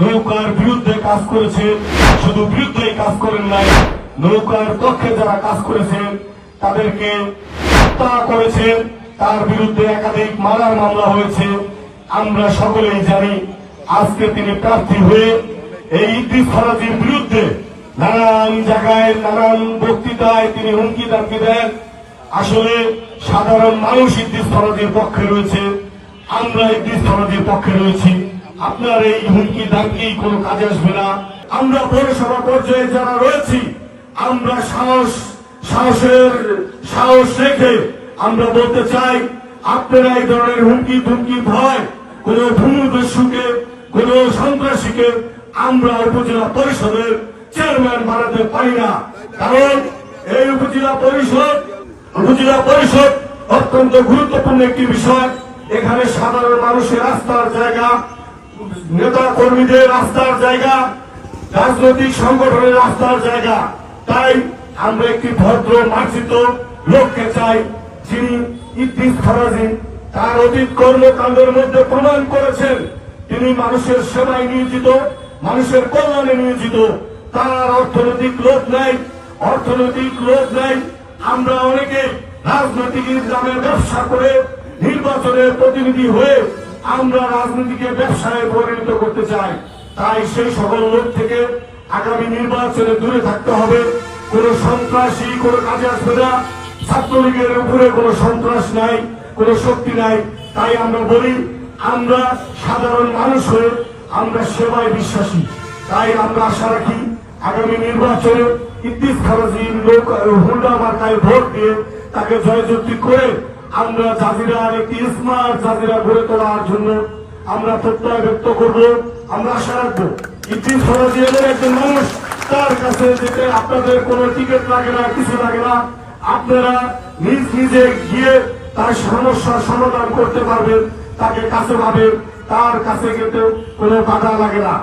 নৌকার বিরুদ্ধে কাজ করেছেন শুধু বিরুদ্ধেই কাজ করেন নাই, নৌকার পক্ষে যারা কাজ করেছেন তাদেরকে হত্যা করেছেন তার বিরুদ্ধে একাধিক মারার মামলা হয়েছে। আমরা সকলেই জানি, আজকে তিনি প্রার্থী হয়ে এই ইদ্রিস ফরাজির বিরুদ্ধে নানান জায়গায়, নানান বক্তৃতায় তিনি হুমকি দামকি দেন। আসলে সাধারণ মানুষ ইদ্রিস ফরাজির পক্ষে রয়েছে, আমরা ইদ্রিস ফরাজির পক্ষে রয়েছি। আপনার এই হুমকি দামকি কোনো কাজে আসবে না। আমরা পৌরসভা পর্যায়ে যারা রয়েছি, আমরা সাহস, সাহসের সাহস রেখে আমরা বলতে চাই, আপনারা এই ধরনের হুমকি ধুমকি ভয়, কোন ভূমিদস্যুকে কোন সন্ত্রাসীকে আমরা উপজেলা পরিষদের চেয়ারম্যান বানাতে পারি না। কারণ এই উপজেলা পরিষদ উপজেলা পরিষদ অত্যন্ত গুরুত্বপূর্ণ একটি বিষয়। এখানে সাধারণ মানুষের রাস্তার জায়গা নেতা কর্মীদের রাস্তার জায়গা, রাজনৈতিক সংগঠনের রাস্তার জায়গা। তাই আমরা একটি ভদ্র মার্জিত লোককে চাই, যিনি ফরাজি, তার অতীত কর্মকাণ্ডের মধ্যে প্রমাণ করেছেন। তিনি মানুষের সেবায় নিয়োজিত, মানুষের কল্যাণে নিয়োজিত। তার অর্থনৈতিক লোভ নাই, অর্থনৈতিক লোভ নাই। আমরা অনেকে রাজনৈতিক ইসলামের ব্যবসা করে নির্বাচনের প্রতিনিধি হয়ে আমরা রাজনীতিকে ব্যবসায় পরিণত করতে চাই। তাই সেই সকল লোক থেকে আগামী নির্বাচনে দূরে থাকতে হবে। কোন সন্ত্রাসী, কোন কাজে আসবে না। ছাত্রলীগের উপরে কোনো সন্ত্রাস নাই, কোনো শক্তি নাই। তাই আমরা বলি, আমরা সাধারণ মানুষ হয়ে আমরা সেবায় বিশ্বাসী। তাই আমরা আশা রাখি, আগামী নির্বাচনে ইদ্দিস খারাজি লোক হুন্ডা মার্কায় ভোট দিয়ে তাকে জয়যুক্তি করে আমরা জাজিরার একটি স্মার্ট জাজিরা গড়ে তোলার জন্য আমরা প্রত্যয় ব্যক্ত করব, আমরা আশা রাখব ইদ্দিস খারাজি একজন মানুষ, তার কাছে যেতে আপনাদের কোনো টিকিট লাগে না, কিছু লাগে না। আপনারা নিজ নিজে গিয়ে তার সমস্যার সমাধান করতে পারবেন, তাকে কাছে পাবেন, তার কাছে গেতে কোনো বাধা লাগে না।